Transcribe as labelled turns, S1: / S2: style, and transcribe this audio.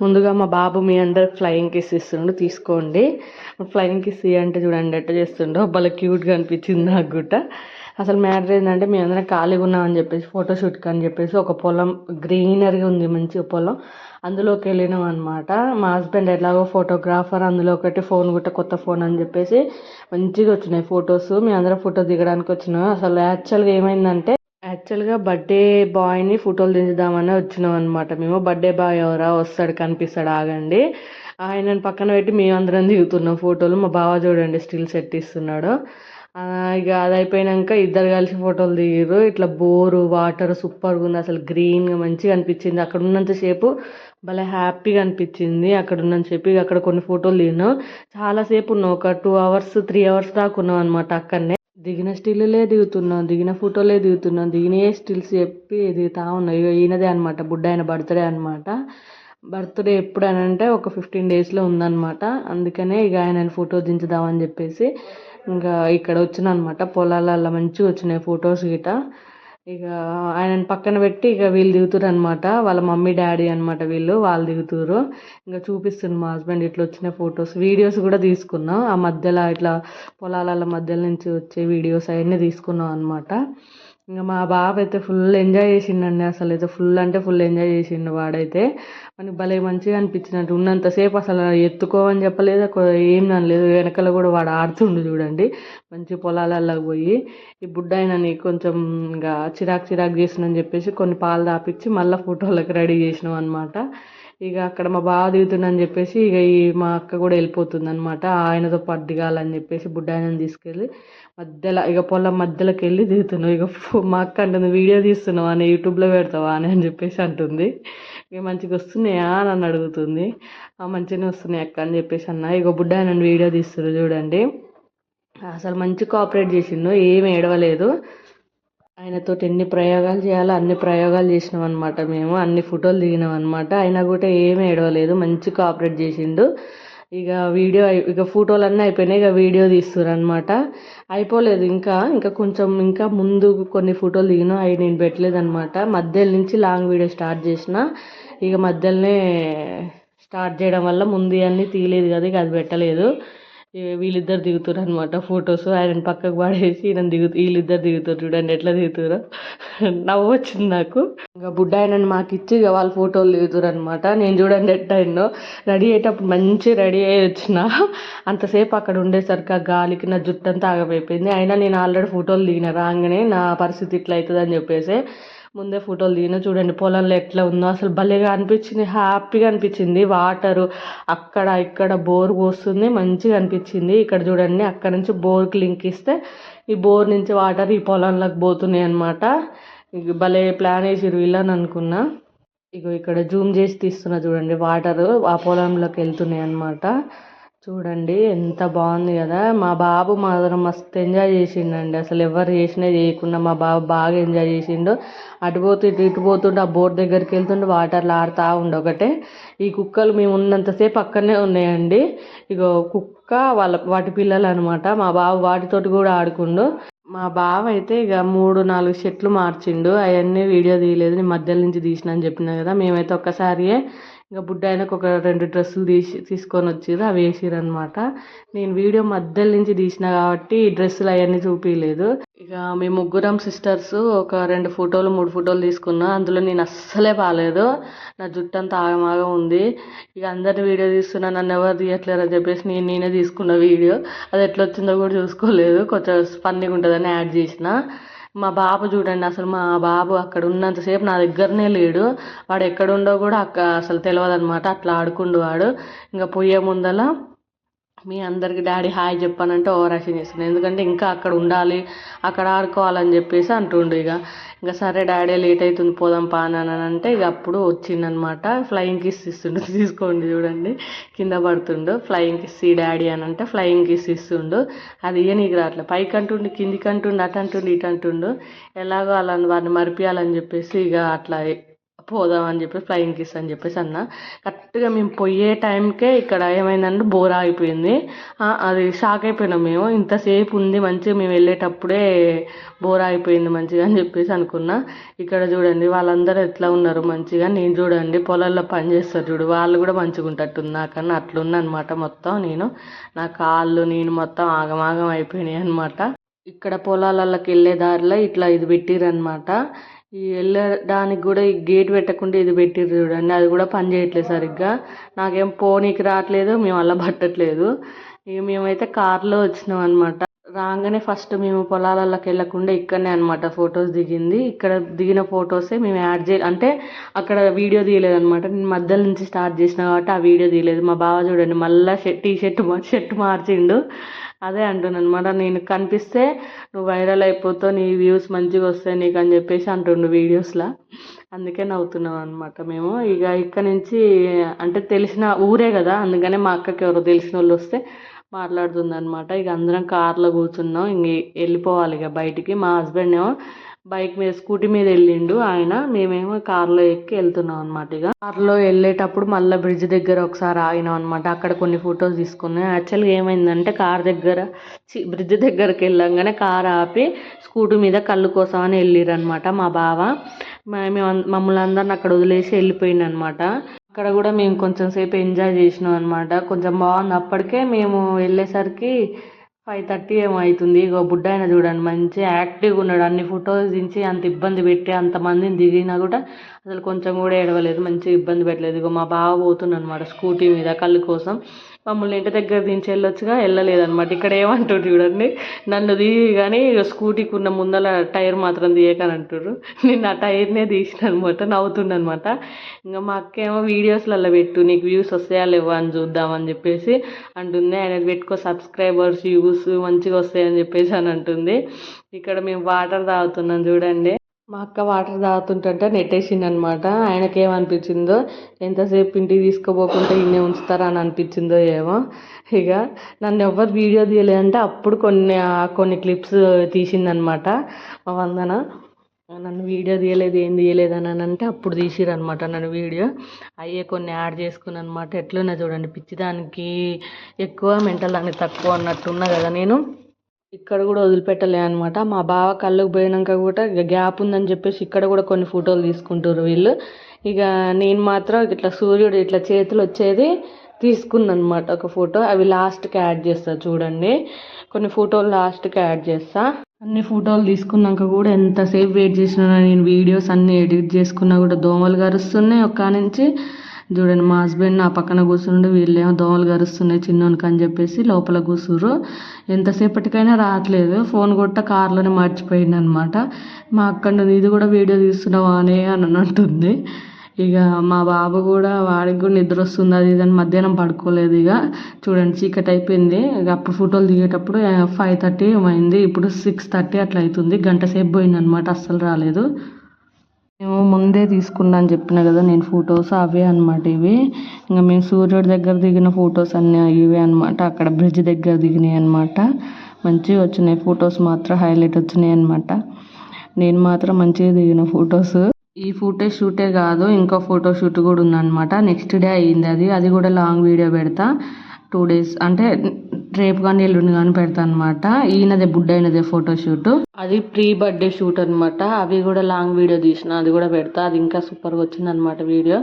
S1: ముందుగా మా బాబు మీ అందరు ఫ్లయింగ్ కిస్ ఇస్తుండు తీసుకోండి. ఫ్లయింగ్ కిస్ అంటే చూడండి ఎట్ట చేస్తుండో. భలే క్యూట్గా అనిపించింది నాకు కూడా. అసలు మ్యాటర్ ఏంటంటే మేము అందరం ఖాళీగా ఉన్నామని చెప్పేసి ఫోటోషూట్కి అని చెప్పేసి ఒక పొలం గ్రీనరీగా ఉంది మంచి పొలం. అందులోకి వెళ్ళినాం అనమాట మా హస్బెండ్ ఎలాగో ఫోటోగ్రాఫర్ అందులో ఒకటి ఫోన్ కూడా కొత్త ఫోన్ అని చెప్పేసి మంచిగా వచ్చినాయి ఫొటోస్ మేము అందరం ఫోటో దిగడానికి వచ్చినాం. అసలు యాక్చువల్గా ఏమైందంటే యాక్చువల్గా బర్త్డే బాయ్ని ఫోటోలు దించుదామని వచ్చినాం అనమాట మేము బర్త్డే బాయ్ ఎవరా వస్తాడు కనిపిస్తాడు ఆగండి. ఆయనను పక్కన పెట్టి మేము అందరం దిగుతున్నాం ఫోటోలు. మా బావ చూడండి స్టిల్ సెట్ ఇస్తున్నాడు. ఇక అది అయిపోయినాక ఇద్దరు కలిసి ఫోటోలు దిగిర్రు. ఇట్లా బోరు వాటర్ సూపర్గా ఉంది. అసలు గ్రీన్గా మంచిగా అనిపించింది. అక్కడ ఉన్నంతసేపు భలే హ్యాపీగా అనిపించింది. అక్కడ ఉన్నంతసేపు ఇక అక్కడ కొన్ని ఫోటోలు దిగినాం. చాలాసేపు ఉన్నాం. ఒక టూ అవర్స్ త్రీ అవర్స్ దాకా ఉన్నాం అనమాట అక్కడనే. దిగిన స్టిల్లులే దిగుతున్నాం దిగిన ఫోటోలే దిగుతున్నాం దిగినయే స్టిల్స్ చెప్పి దిగుతా ఉన్నాం. ఇక ఈయనదే అనమాట బుడ్డ ఆయన బర్త్డే అనమాట బర్త్డే ఎప్పుడు అని అంటే ఒక ఫిఫ్టీన్ డేస్లో ఉందన్నమాట. అందుకనే ఇక ఆయన ఫోటో దించుదామని చెప్పేసి ఇంకా ఇక్కడ వచ్చిన అనమాట పొలాలలో మంచిగా వచ్చినాయి ఫొటోస్ గిట. ఇక ఆయన పక్కన పెట్టి ఇక వీళ్ళు దిగుతారు అనమాట వాళ్ళ మమ్మీ డాడీ అనమాట వీళ్ళు వాళ్ళు దిగుతారు ఇంకా చూపిస్తుంది మా హస్బెండ్ ఇట్లా వచ్చిన ఫొటోస్. వీడియోస్ కూడా తీసుకున్నాం. ఆ మధ్యలో ఇట్లా పొలాల మధ్యలో నుంచి వచ్చే వీడియోస్ అవన్నీ తీసుకున్నాం అనమాట ఇంకా మా బాబు అయితే ఫుల్ ఎంజాయ్ చేసిండండి అసలు అయితే ఫుల్ అంటే ఫుల్ ఎంజాయ్ చేసిండు వాడైతే. మనకి భలే మంచిగా అనిపించినట్టు ఉన్నంతసేపు అసలు ఎత్తుకోవని చెప్పలేదు ఏం అనలేదు. వెనకాల కూడా వాడు ఆడుతుండు చూడండి. మంచి పొలాలలో పోయి ఈ బుడ్డాయనని కొంచెం ఇంకా చిరాకు చిరాకు చేసినని చెప్పేసి కొన్ని పాలు తాపించి మళ్ళీ ఫోటోలకు రెడీ చేసినాం అనమాట ఇక అక్కడ మా బావ దిగుతుండని చెప్పేసి ఇక ఈ మా అక్క కూడా వెళ్ళిపోతుంది అనమాట ఆయనతో పాటు దిగాలని చెప్పేసి బుడ్డాయనని తీసుకెళ్ళి మధ్యలో ఇక పొలం మధ్యలోకి వెళ్ళి దిగుతున్నావు ఇక మా అక్క అంటుంది వీడియో తీస్తున్నావా అని యూట్యూబ్లో పెడతావా అని అని చెప్పేసి అంటుంది. ఇక మంచిగా వస్తున్నాయా అని నన్ను అడుగుతుంది. "ఆ, మంచిగానే వస్తున్నాయి అక్క అని చెప్పేసి అన్న. ఇక బుడ్డాయనని వీడియో తీస్తున్నారు చూడండి. అసలు మంచి కోఆపరేట్ చేసిండు ఏమి ఏడవలేదు. ఆయనతో ఎన్ని ప్రయోగాలు చేయాలో అన్ని ప్రయోగాలు చేసినాం అనమాట మేము అన్ని ఫోటోలు దిగినాం అనమాట అయినా కూడా ఏమీ ఏడవలేదు మంచి కోఆపరేట్ చేసిండు. ఇక వీడియో ఇక ఫోటోలు అన్నీ అయిపోయినాయి ఇక వీడియో తీస్తున్నారు అనమాట అయిపోలేదు ఇంకా ఇంకా కొంచెం ఇంకా ముందు కొన్ని ఫోటోలు దిగినా అవి నేను పెట్టలేదనమాట మధ్యలో నుంచి లాంగ్ వీడియో స్టార్ట్ చేసిన ఇక మధ్యలోనే స్టార్ట్ చేయడం వల్ల ముందు అన్నీ తీయలేదు కదా ఇక అది పెట్టలేదు. వీళ్ళిద్దరు దిగుతారు అనమాట ఫొటోస్ ఆయన పక్కకు పడేసి ఈయన దిగు వీళ్ళిద్దరు దిగుతారు చూడండి ఎట్లా దిగుతారో. నవ్వు వచ్చింది నాకు. ఇంకా బుడ్డ ఆయనని మాకు ఇచ్చి ఇక వాళ్ళు ఫోటోలు దిగుతారు అనమాట నేను చూడండి ఎట్ట అయిందో. రెడీ అయ్యేటప్పుడు మంచి రెడీ అయ్యి వచ్చిన. అంతసేపు అక్కడ ఉండేసరికి ఆ గాలికి నా జుట్టు అంతా ఆగమైపోయింది. అయినా నేను ఆల్రెడీ ఫోటోలు దిగిన రాగానే నా పరిస్థితి ఇట్లా అవుతుంది అని చెప్పేసి ముందే ఫోటోలు దిగిన చూడండి పొలంలో ఎట్లా ఉందో అసలు భలేగా అనిపించింది హ్యాపీగా అనిపించింది. వాటరు అక్కడ ఇక్కడ బోర్ పోస్తుంది మంచిగా అనిపించింది. ఇక్కడ చూడండి అక్కడ నుంచి బోర్కి లింక్ ఇస్తే ఈ బోర్ నుంచి వాటర్ ఈ పొలంలోకి పోతున్నాయి అనమాట భలే ప్లాన్ వేసిరు వీళ్ళని అనుకున్నా. ఇగో ఇక్కడ జూమ్ చేసి తీస్తున్నా చూడండి వాటర్ ఆ పొలంలోకి వెళ్తున్నాయి అనమాట చూడండి ఎంత బాగుంది కదా. మా బాబు మాత్రం మస్తు ఎంజాయ్ చేసిండండి. అసలు ఎవరు చేసినా చేయకుండా మా బాబు బాగా ఎంజాయ్ చేసిండు. అటు పోతూ ఇటు ఇటు పోతుండే ఆ బోట్ దగ్గరికి వెళ్తుంటే వాటర్లో ఆడుతూ ఉండే ఒకటే. ఈ కుక్కలు మేము ఉన్నంతసేపు అక్కడనే ఉన్నాయండి. ఇగో కుక్క వాళ్ళ వాటి పిల్లలు అనమాట మా బాబు వాటితోటి కూడా ఆడుకుండు. మా బావ అయితే ఇక మూడు నాలుగు చెట్లు మార్చిండు. అవన్నీ వీడియో తీయలేదు నేను మధ్యలో నుంచి తీసిన అని చెప్పిన కదా. మేమైతే ఒక్కసారియే ఇంకా బుడ్డ ఆయనకు ఒక రెండు డ్రెస్సులు తీసి తీసుకొని వచ్చిర్రు అవి వేసిర్రు అనమాట నేను వీడియో మధ్యలో నుంచి తీసిన కాబట్టి డ్రెస్సులు అవన్నీ చూపించలేదు ఇక మేము ముగ్గురం సిస్టర్స్ ఒక రెండు ఫోటోలు మూడు ఫోటోలు తీసుకున్నా అందులో నేను అస్సలే బాగాలేదు నా జుట్టు అంతా ఆగమాగం ఉంది. ఇక అందరిని వీడియో తీస్తున్నా నన్ను ఎవరు తీయట్లేరు అని చెప్పేసి నేను నేనే తీసుకున్న వీడియో. అది ఎట్లా వచ్చిందో కూడా చూసుకోలేదు. కొంచెం ఫన్నీగా ఉంటుందని యాడ్ చేసిన. మా బాబు చూడండి అసలు మా బాబు అక్కడ ఉన్నంతసేపు నా దగ్గరనే లేడు. వాడు ఎక్కడుండో కూడా అక్క అసలు తెలియదు అనమాట అట్లా ఆడుకుండు వాడు. ఇంకా పోయే ముందల మీ అందరికి డాడీ హాయ్ చెప్పానంటే ఓవర్ యాక్షన్ చేస్తున్నాను ఎందుకంటే ఇంకా అక్కడ ఉండాలి అక్కడ ఆడుకోవాలని చెప్పేసి అంటుండు ఇక. ఇంకా సరే డాడీ లేట్ అవుతుంది పోదాం పా అని అంటే ఇక అప్పుడు వచ్చిందనమాట ఫ్లయింగ్ కిస్ ఇస్తుండు. తీసుకోండి చూడండి. కింద పడుతుండు. ఫ్లయింగ్ కిస్ ఈ డాడీ అని అంటే ఫ్లయింగ్ కిస్ ఇస్తుండు. అది ఏ నీకు రావట్లే. పైకి అంటుండు కిందికి అంటుండు అటు అంటుండు ఇటు అంటుండు. ఎలాగో అలా వారిని మరిపించాలని చెప్పేసి ఇక అట్లా పోదాం అని చెప్పి ఫ్లయింగ్ కిస్ అని చెప్పేసి అన్న. కరెక్ట్గా మేము పోయే టైంకే ఇక్కడ ఏమైందంటే బోర్ అయిపోయింది అది షాక్ అయిపోయినాం మేము. ఇంతసేపు ఉంది మంచిగా మేము వెళ్ళేటప్పుడే బోర్ అయిపోయింది మంచిగా అని చెప్పేసి అనుకున్నా. ఇక్కడ చూడండి వాళ్ళందరూ ఎట్లా ఉన్నారు మంచిగా నేను చూడండి పొలాల్లో పని చేస్తారు చూడు వాళ్ళు కూడా మంచిగా ఉంటట్టుంది నాకన్నా అట్లున్నా అనమాట మొత్తం నేను. నా కాళ్ళు నేను మొత్తం ఆగమాగం అయిపోయినాయి అనమాట ఇక్కడ పొలాలలోకి వెళ్ళే దారిలో ఇట్లా ఇది పెట్టిర్రు అనమాట ఈ వెళ్ళడానికి కూడా ఈ గేట్ పెట్టకుండా ఇది పెట్టిర్రు చూడండి. అది కూడా పని చేయట్లేదు సరిగ్గా. నాకేం పోనీకి రావట్లేదు మేము అలా పట్టట్లేదు. ఇక మేమైతే కార్లో వచ్చినాం అనమాట రాగానే ఫస్ట్ మేము పొలాలలోకి వెళ్ళకుండా ఇక్కడనే అనమాట ఫొటోస్ దిగింది. ఇక్కడ దిగిన ఫొటోసే మేము యాడ్ చేయ అంటే అక్కడ వీడియో తీయలేదు అనమాట నేను మధ్యలో నుంచి స్టార్ట్ చేసిన కాబట్టి ఆ వీడియో తీయలేదు. మా బావ చూడండి మళ్ళీ టీ షర్ట్ షర్ట్ మార్చిండు. అదే అంటుండనమాట నేను కనిపిస్తే నువ్వు వైరల్ అయిపోతావు నీ వ్యూస్ మంచిగా వస్తాయి నీకు అని చెప్పేసి అంటుండు వీడియోస్లో. అందుకే నవ్వుతున్నాం అనమాట మేము. ఇక ఇక్కడ నుంచి అంటే తెలిసిన ఊరే కదా అందుకనే మా అక్కకి ఎవరో తెలిసిన వాళ్ళు వస్తే మాట్లాడుతుంది అనమాట ఇక అందరం కార్లో కూర్చున్నాం. ఇంక వెళ్ళిపోవాలి ఇక బయటికి. మా హస్బెండ్ ఏమో బైక్ మీద స్కూటీ మీద వెళ్ళిండు. ఆయన మేమేమో కార్లో ఎక్కి వెళ్తున్నాం అనమాట ఇక. కార్లో వెళ్ళేటప్పుడు మళ్ళీ బ్రిడ్జ్ దగ్గర ఒకసారి ఆగినాం అనమాట అక్కడ కొన్ని ఫొటోస్ తీసుకున్నాం. యాక్చువల్గా ఏమైందంటే కార్ దగ్గర బ్రిడ్జ్ దగ్గరికి వెళ్ళంగానే కార్ ఆపి స్కూటీ మీద కళ్ళు కోసం అని వెళ్ళిరనమాట మా బావ. మేము మమ్మల్ని అందరిని అక్కడ వదిలేసి వెళ్ళిపోయింది అనమాట అక్కడ కూడా మేము కొంచెం సేపు ఎంజాయ్ చేసినాం అనమాట కొంచెం బాగుంది అప్పటికే మేము వెళ్ళేసరికి ఫైవ్ థర్టీ ఏమో అవుతుంది ఇగో బుడ్డ ఆయన చూడండి మంచి యాక్టివ్గా ఉన్నాడు. అన్ని ఫొటోస్ దించి అంత ఇబ్బంది పెట్టి అంతమందిని దిగినా కూడా అసలు కొంచెం కూడా ఏడవలేదు మంచిగా ఇబ్బంది పెట్టలేదు. ఇగో మా బావ పోతున్నాడు అనమాట స్కూటీ మీద కళ్ళు కోసం. మమ్మల్ని ఇంటి దగ్గర దించి వెళ్ళొచ్చుగా వెళ్ళలేదన్నమాట. ఇక్కడ ఏమంటారు చూడండి. నన్ను దిగి కానీ ఇక స్కూటీకి ఉన్న ముందల టైర్ మాత్రం తీయకని అంటారు నేను ఆ టైర్నే తీసిన అనమాట నవ్వుతుండనమాట ఇంకా మా అక్క ఏమో వీడియోస్లలో పెట్టు నీకు వ్యూస్ వస్తాయా లేవా అని చూద్దామని చెప్పేసి అంటుంది. ఆయన పెట్టుకో సబ్స్క్రైబర్స్ వ్యూస్ మంచిగా వస్తాయని చెప్పేసి అని అంటుంది. ఇక్కడ మేము వాటర్ తాగుతున్నాం చూడండి. మా అక్క వాటర్ తాగుతుంటే నెట్టేసింది అనమాట ఆయనకి ఏమనిపించిందో ఎంతసేపు ఇంటికి తీసుకోపోకుండా ఇన్నే ఉంచుతారా అని అనిపించిందో ఏమో. ఇక నన్ను ఎవరు వీడియో తీయలేదంటే అప్పుడు కొన్ని కొన్ని క్లిప్స్ తీసిందనమాట మా వందన. నన్ను వీడియో తీయలేదు ఏం తీయలేదు అని అంటే అప్పుడు తీసిరనమాట నన్ను వీడియో. అయ్యే కొన్ని యాడ్ చేసుకుని అనమాట ఎట్లున్నా చూడండి పిచ్చిదానికి ఎక్కువ మెంటల్ దానికి తక్కువ అన్నట్టున్నా కదా నేను. ఇక్కడ కూడా వదిలిపెట్టలే అనమాట మా బావ కళ్ళకు పోయినాక కూడా ఇక గ్యాప్ ఉందని చెప్పేసి ఇక్కడ కూడా కొన్ని ఫోటోలు తీసుకుంటారు వీళ్ళు. ఇక నేను మాత్రం ఇట్లా సూర్యుడు ఇట్లా చేతులు వచ్చేది తీసుకున్నాను అనమాట ఒక ఫోటో. అవి లాస్ట్కి యాడ్ చేస్తా చూడండి. కొన్ని ఫోటోలు లాస్ట్కి యాడ్ చేస్తా. అన్ని ఫోటోలు తీసుకున్నాక కూడా ఎంతసేపు వెయిట్ చేసినా నేను? వీడియోస్ అన్నీ ఎడిట్ చేసుకున్నా కూడా దోమలు కరుస్తున్నాయి ఒక్క నుంచి. చూడండి మా హస్బెండ్ నా పక్కన కూర్చుండి వీళ్ళేమో దోమలు కరుస్తున్నాయి చిన్నోనికి అని చెప్పేసి లోపల కూర్చుర్రు. ఎంతసేపటికైనా రావట్లేదు. ఫోన్ కొట్ట కార్లోనే మర్చిపోయింది అనమాట మా అక్కడ ఇది కూడా వీడియో తీస్తున్నావా అని అని అంటుంది. ఇక మా బాబు కూడా వాడికి కూడా నిద్ర వస్తుంది అది ఇది అని మధ్యాహ్నం పడుకోలేదు ఇక. చూడండి చీకటి అయిపోయింది. ఇక అప్పుడు ఫోటోలు దిగేటప్పుడు ఫైవ్ థర్టీ అయింది ఇప్పుడు సిక్స్ థర్టీ అట్లా అవుతుంది గంట సేపు పోయింది అనమాట అస్సలు రాలేదు. మేము ముందే తీసుకున్నా అని చెప్పిన కదా నేను ఫొటోస్ అవే అనమాట ఇవి. ఇంకా మేము సూర్యుడి దగ్గర దిగిన ఫొటోస్ అన్నీ ఇవే అనమాట అక్కడ బ్రిడ్జ్ దగ్గర దిగినాయి అనమాట మంచిగా వచ్చినాయి. ఫొటోస్ మాత్రం హైలైట్ వచ్చినాయి అనమాట నేను మాత్రం మంచిగా దిగిన ఫొటోస్. ఈ ఫోటో షూటే కాదు ఇంకో ఫోటో షూట్ కూడా ఉందన్నమాట. నెక్స్ట్ డే అయ్యింది అది. అది కూడా లాంగ్ వీడియో పెడతా. టూ డేస్ అంటే రేపు కానీ ఎల్లుండి కానీ పెడతా అనమాట ఈయనదే బుడ్డైనదే అయినదే ఫోటోషూట్ అది ప్రీ బర్త్డే షూట్ అనమాట అవి కూడా లాంగ్ వీడియో తీసిన అది కూడా పెడతా. అది ఇంకా సూపర్గా వచ్చింది అనమాట వీడియో